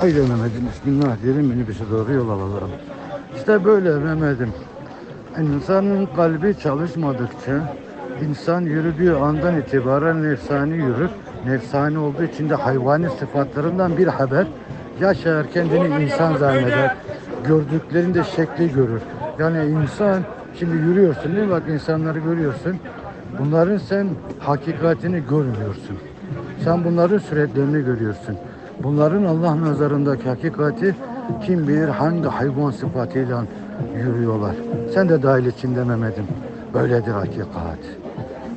Haydi Mehmet'im bismillah diyelim minibüse doğru yol alalım. İşte böyle Mehmet'im. İnsanın kalbi çalışmadıkça insan yürüdüğü andan itibaren nefsani yürür. Nefsani olduğu için de hayvani sıfatlarından bir haber. Yaşar kendini insan zanneder. Gördüklerinde şekli görür. Yani insan şimdi yürüyorsun değil mi? Bak insanları görüyorsun. Bunların sen hakikatini görmüyorsun. Sen bunların süreklerini görüyorsun. Bunların Allah nazarındaki hakikati kim bilir hangi hayvan sıfatıyla yürüyorlar. Sen de dahil içinde Mehmet'im. Böyledir hakikat.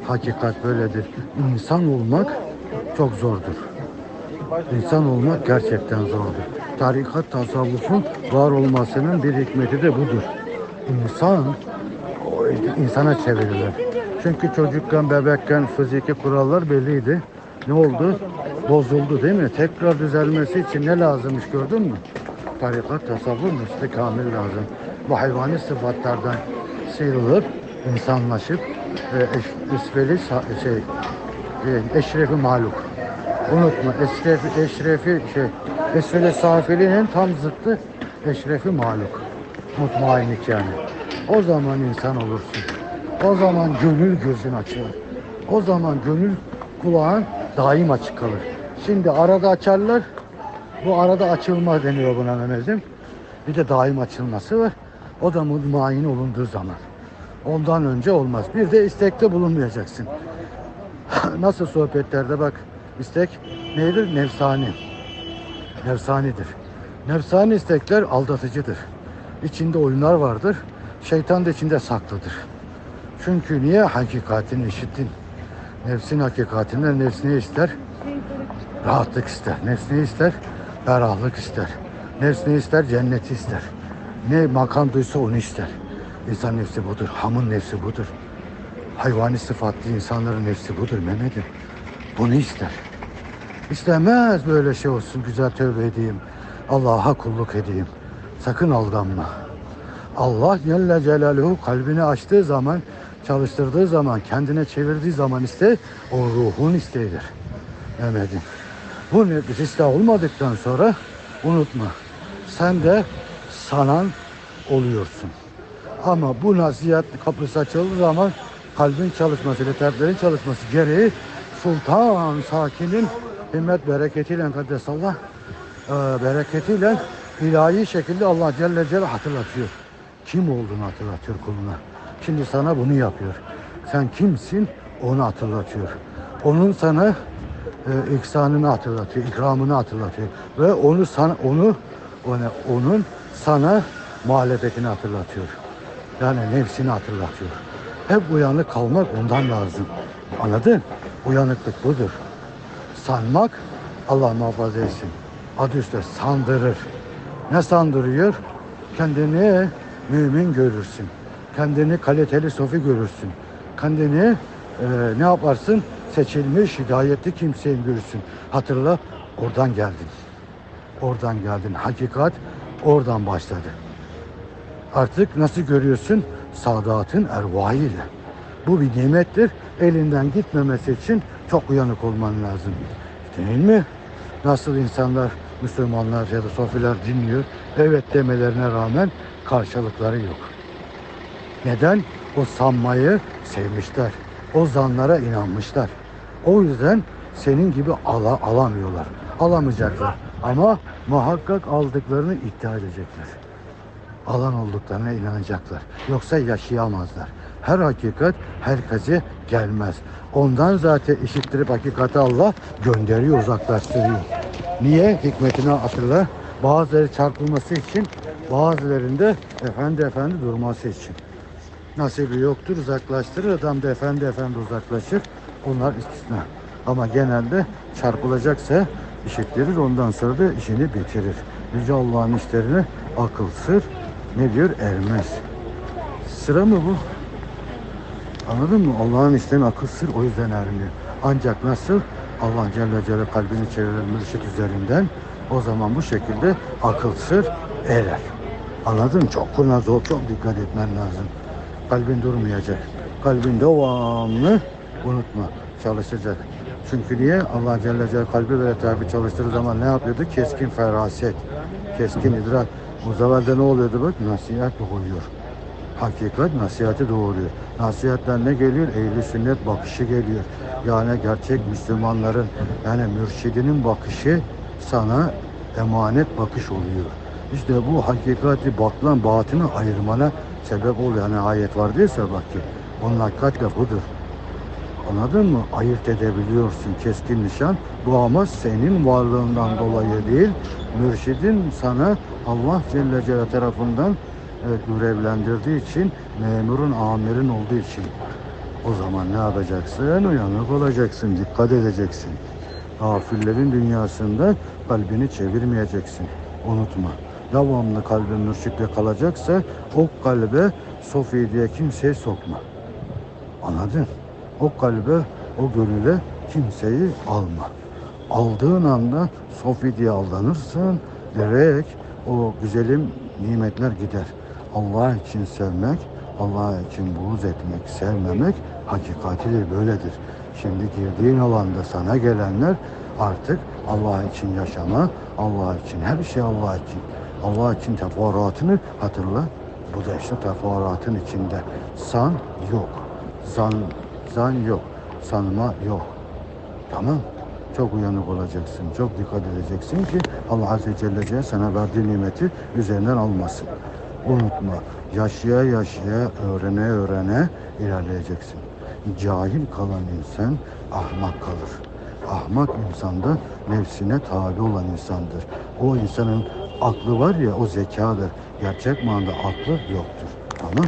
Hakikat böyledir. İnsan olmak çok zordur. İnsan olmak gerçekten zordur. Tarikat tasavvufun var olmasının bir hikmeti de budur. İnsan o insana çevirilir. Çünkü çocukken, bebekken fiziki kurallar belliydi. Ne oldu? Bozuldu değil mi? Tekrar düzelmesi için ne lazımmış gördün mü? Tarikat, tasavvuf, müsli kamil lazım. Bu hayvani sıfatlardan sıyrılıp, insanlaşıp, e, sa- şey, e, eşrefi maluk. Unutma, eşrefi, eşrefi şey, esfeli safilinin tam zıttı eşrefi maluk. Mutmainlik yani. O zaman insan olursun. O zaman gönül gözün açılır. O zaman gönül kulağın daim açık kalır. Şimdi arada açarlar. Bu arada açılma deniyor buna Mehmet'im. Bir de daim açılması var. O da mutmain olunduğu zaman. Ondan önce olmaz. Bir de istekte bulunmayacaksın. Nasıl sohbetlerde bak istek nedir? Nefsani. Nefsanidir. Nefsani istekler aldatıcıdır. İçinde oyunlar vardır. Şeytan da içinde saklıdır. Çünkü niye hakikatini işittin? Nefsin hakikatinden nefs ne ister? Rahatlık ister. Nefs ne ister? Ferahlık ister. Nefs ne ister? Cenneti ister. Ne makam duysa onu ister. İnsan nefsi budur. Hamın nefsi budur. Hayvani sıfatlı insanların nefsi budur Mehmet'im. Bunu ister. İstemez böyle şey olsun. Güzel tövbe edeyim. Allah'a kulluk edeyim. Sakın aldanma. Allah Celle Celaluhu kalbini açtığı zaman, çalıştırdığı zaman, kendine çevirdiği zaman iste, o ruhun isteğidir. Mehmet'im. Bu nefis iste olmadıktan sonra unutma. Sen de sanan oluyorsun. Ama bu nasihat kapısı açıldığı zaman kalbin çalışması, leteflerin çalışması gereği sultan sakinin himmet bereketiyle kaddesallah e, bereketiyle ilahi şekilde Allah Celle Celle hatırlatıyor. Kim olduğunu hatırlatıyor kuluna. Şimdi sana bunu yapıyor. Sen kimsin onu hatırlatıyor. Onun sana e, ihsanını hatırlatıyor, ikramını hatırlatıyor ve onu sana onu ona, onun sana muhalefetini hatırlatıyor. Yani nefsini hatırlatıyor. Hep uyanık kalmak ondan lazım. Anladın? Uyanıklık budur. Sanmak Allah muhafaza etsin. Adı üstü sandırır. Ne sandırıyor? Kendini mümin görürsün. Kendini kaliteli sofi görürsün. Kendini e, ne yaparsın? Seçilmiş, hidayetli kimseyi görürsün. Hatırla oradan geldin. Oradan geldin. Hakikat oradan başladı. Artık nasıl görüyorsun? Sadatın ervahıyla. Bu bir nimettir. Elinden gitmemesi için çok uyanık olman lazım. Değil mi? Nasıl insanlar, Müslümanlar ya da sofiler dinliyor. Evet demelerine rağmen karşılıkları yok. Neden? O sanmayı sevmişler. O zanlara inanmışlar. O yüzden senin gibi ala, alamıyorlar. Alamayacaklar. Ama muhakkak aldıklarını iddia edecekler. Alan olduklarına inanacaklar. Yoksa yaşayamazlar. Her hakikat herkese gelmez. Ondan zaten işittirip hakikati Allah gönderiyor, uzaklaştırıyor. Niye? Hikmetini hatırla. Bazıları çarpılması için, bazılarında efendi efendi durması için. Nasibi yoktur, uzaklaştırır. Adam da efendi efendi uzaklaşır. Onlar istisna. Ama genelde çarpılacaksa işittirir. Ondan sonra da işini bitirir. Yüce Allah'ın işlerine akıl sır ne diyor? Ermez. Sıra mı bu? Anladın mı? Allah'ın işlerine akıl sır o yüzden ermiyor. Ancak nasıl? Allah Celle Celle kalbini çevirir mürşit üzerinden o zaman bu şekilde akıl sır erer. Anladın mı? Çok kurnaz ol, çok dikkat etmen lazım. Kalbin durmayacak. Kalbin devamlı unutma çalışacak. Çünkü niye? Allah Celle Celaluhu kalbi ve etrafı çalıştırdığı zaman ne yapıyordu? Keskin feraset, keskin idrak. Da ne oluyordu bak? Nasihat oluyor. Hakikat nasihati doğuruyor. Nasihatten ne geliyor? Ehli sünnet bakışı geliyor. Yani gerçek Müslümanların yani mürşidinin bakışı sana emanet bakış oluyor. İşte bu hakikati batlan batını ayırmana sebep oluyor. Yani ayet var diyorsa bak ki onun hakikatle budur. Anladın mı? Ayırt edebiliyorsun keskin nişan. Bu ama senin varlığından dolayı değil, mürşidin sana Allah Celle Celaluhu tarafından evet, görevlendirdiği için, memurun, amirin olduğu için. O zaman ne yapacaksın? Uyanık olacaksın, dikkat edeceksin. Gafillerin dünyasında kalbini çevirmeyeceksin. Unutma. Devamlı kalbin mürşitle kalacaksa o kalbe Sofi diye kimseyi sokma. Anladın? O kalbe, o gönüle kimseyi alma. Aldığın anda Sofi diye aldanırsın. Direkt o güzelim nimetler gider. Allah için sevmek, Allah için buğz etmek, sevmemek hakikatidir, böyledir. Şimdi girdiğin alanda sana gelenler artık Allah için yaşama, Allah için, her şey Allah için. Allah için teferruatını hatırla. Bu da işte teferruatın içinde. San yok. Zan, zan yok. Sanma yok. Tamam. Çok uyanık olacaksın. Çok dikkat edeceksin ki Allah Azze Celle Celle sana verdiği nimeti üzerinden almasın. Unutma. Yaşaya yaşaya, öğrene öğrene ilerleyeceksin. Cahil kalan insan ahmak kalır. Ahmak insanda nefsine tabi olan insandır. O insanın aklı var ya o zekadır. Gerçek manada aklı yoktur. Tamam?